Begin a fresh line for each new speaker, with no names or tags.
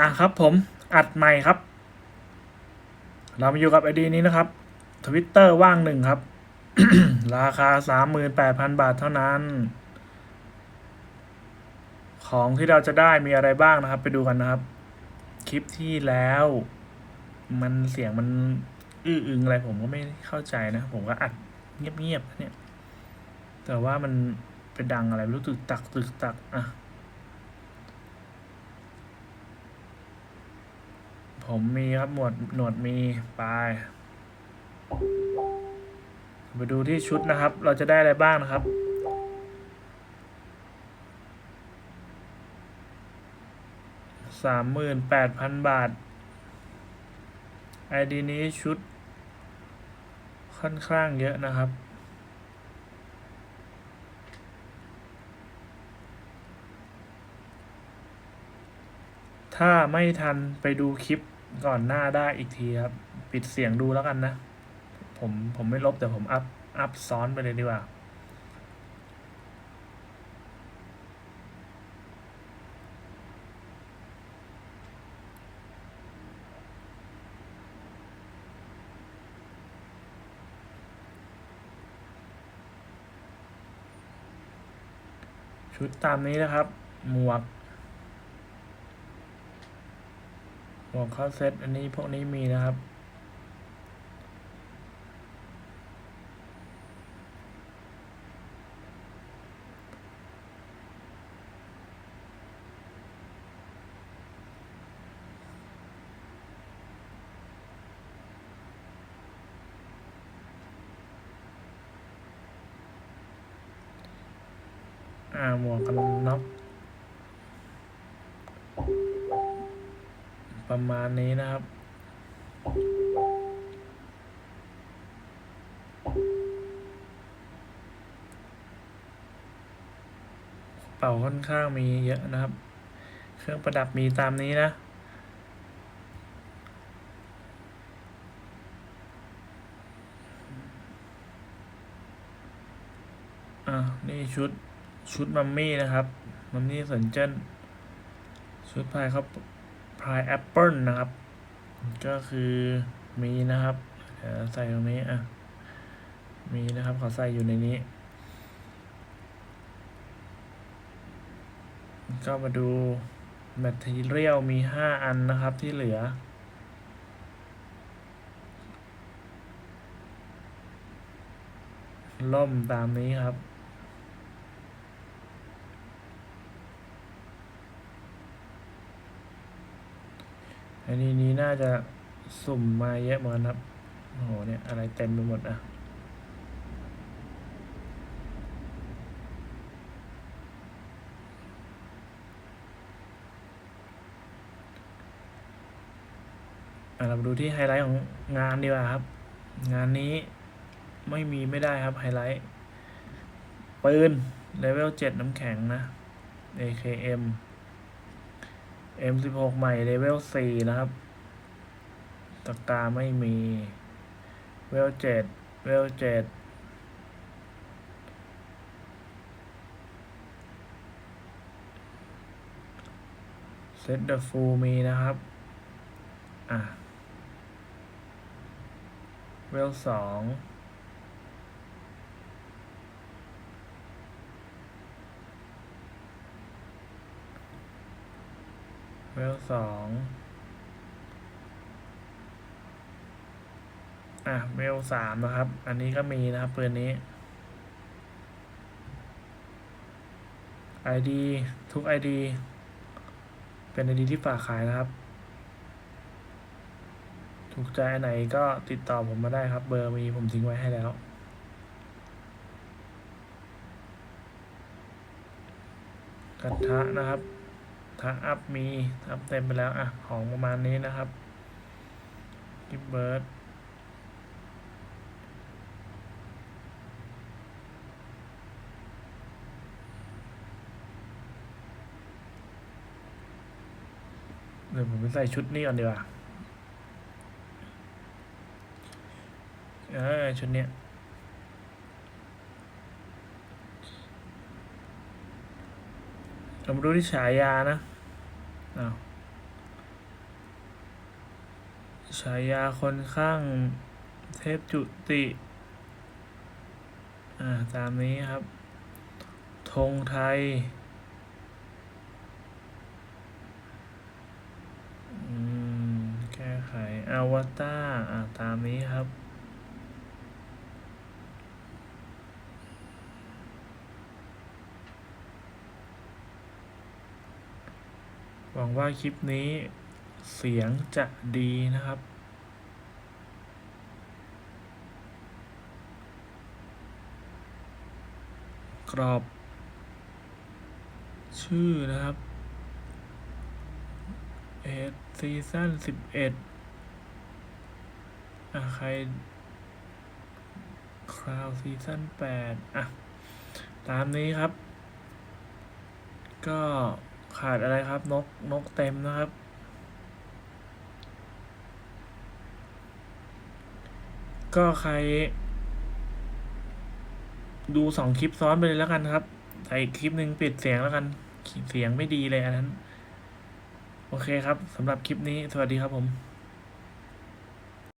อะครับผมอัดใหม่ครับ เรามาอยู่กับไอดีนี้นะครับทวิตเตอร์ว่างหนึ่งครับ ราคาสามหมื่นแปดพันบาทเท่านั้น ของที่เราจะได้มีอะไรบ้างนะครับ ไปดูกันนะครับ คลิปที่แล้ว มันเสียงมัน อื้ออึงอะไรผมก็ไม่เข้าใจนะ ผมก็อัดเงียบๆนะเนี่ย แต่ว่ามันเป็นดังอะไรรู้ตึกตักตึกตักอะ ผมมีครับหมวดหนวดมีปลายไปดูที่ชุดนะครับ เราจะได้อะไรบ้างนะครับ สามหมื่นแปดพันบาทไอดีนี้ชุด ค่อนข้างเยอะนะครับ ถ้าไม่ทันไปดูคลิป ก่อนหน้าได้อีกทีครับ ปิดเสียงดูแล้วกันนะ ผมผมไม่ลบแต่ผมอัพอัพซ้อนไปเลยดีกว่าชุดตามนี้นะครับ หมวก หมวกเข้าเซตอันนี้พวกนี้มีนะครับ อ่าหมวกกันน็อก ประมาณนี้นะครับ เป่าค่อนข้างมีเยอะนะครับ เครื่องประดับมีตามนี้นะอ่านี่ชุดชุดมัมมี่นะครับ มัมมี่สันเจนชุดพายครับ พายแอปเปิลนะครับ ก็คือมีนะครับใส่ตรงนี้อะมีนะครับขาใส่อยู่ในนี้ ก็มาดูแมทเทียลมีห้าอันนะครับที่เหลือ ล่มตามนี้ครับ อันนี้นี้น่าจะสุ่มมาเยอะเหมือนครับ โอ้โห เนี่ย อะไรเต็มไปหมดอะอะเรามาดูที่ไฮไลท์ของงานดีกว่าครับ งานนี้ไม่มีไม่ได้ครับไฮไลท์ปืนเลเวลเจ็ดน้ำแข็งนะ AKM M16 ใหม่เลเวล4นะครับ ตะกาไม่มี เวลเจ็ดเวลเจ็ดเซตเดอะฟูมีนะครับ อะ เวลสอง เวลสองอะเวลสามนะครับ อันนี้ก็มีนะครับปืนนี้ ID ทุก ID เป็น ID ที่ฝากขายนะครับ ถูกใจไหนก็ติดต่อผมมาได้ครับ เบอร์มีผมทิ้งไว้ให้แล้วกระทะนะครับ ทะอัพมีอัพเต็มไปแล้วอะของประมาณนี้นะครับกิบเบิร์ดเดี๋ยวผมไปใส่ชุดนี้ก่อนดีกว่า เออ ชุดเนี้ย เรามาดูที่ฉายานะอาฉายาคนข้างเทพจุติ อ่า ตามนี้ครับธงไทยอืมแก้ไขอวตารอ่าตามนี้ครับ หวังว่าคลิปนี้เสียงจะดีนะครับ กรอบ ชื่อนะครับเอดซีซั่นสิบเอ็ดอะใครคราวซีซั่นแปดอะ ตามนี้ครับ ก็ ขาดอะไรครับ นก นกเต็มนะครับ ก็ใคร ดูสองคลิปซ้อนไปเลยแล้วกันครับแต่อีกคลิปหนึ่งปิดเสียงแล้วกัน เสียงไม่ดีเลยอันนั้น โอเคครับสำหรับคลิปนี้ สวัสดีครับผม